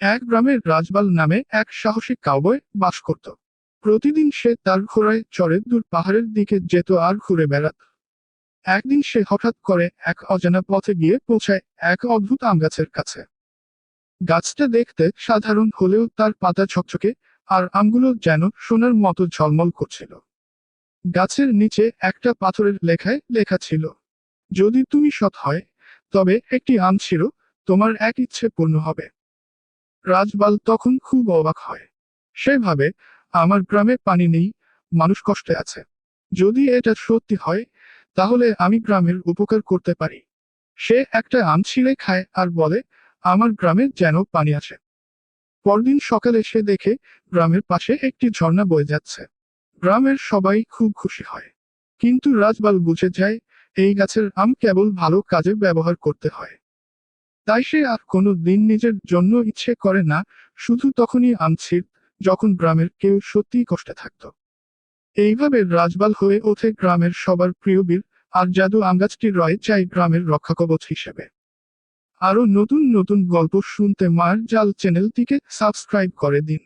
এক গ্রামের রাজবাল নামে এক সাহসী কাউবয় বাস করত। প্রতিদিন সে তার ঘোড়ায় চড়ে দূর পাহাড়ের দিকে যেত আর ঘুরে বেড়াত। একদিন সে হঠাৎ করে এক অজানা পথে গিয়ে পৌঁছায় এক অদ্ভুত আম গাছের কাছে। গাছটা দেখতে সাধারণ হলেও তার পাতা ঝকঝকে আর আমগুলো যেন সোনার মতো ঝলমল করছিল। গাছের নিচে একটা পাথরের লেখায় লেখা ছিল, যদি তুমি সৎ হয়, তবে একটি আম ছিল তোমার এক ইচ্ছে পূর্ণ হবে। রাজবাল তখন খুব অবাক হয়। সে ভাবে আমার গ্রামে পানি নেই, মানুষ কষ্টে আছে। যদি এটা সত্যি হয়, তাহলে আমি গ্রামের উপকার করতে পারি। সে একটা আম ছিঁড়ে খায় আর বলে, আমার গ্রামে যেন পানি আছে। পরদিন সকালে সে দেখে গ্রামের পাশে একটি ঝর্ণা বয়ে যাচ্ছে। গ্রামের সবাই খুব খুশি হয়। কিন্তু রাজবাল বুঝে যায়, এই গাছের আম কেবল ভালো কাজে ব্যবহার করতে হয়। তাই সে আর কোনো দিন নিজের জন্য ইচ্ছে করে না, শুধু তখনই আমছির যখন গ্রামের কেউ সত্যিই কষ্টে থাকত। এইভাবে রাজবাল হয়ে ওঠে গ্রামের সবার প্রিয় বীর আর জাদু আমগাছটি রয় চাই গ্রামের রক্ষাকবচ হিসেবে। আরও নতুন নতুন গল্প শুনতে মার জাল চ্যানেলটিকে সাবস্ক্রাইব করে দিন।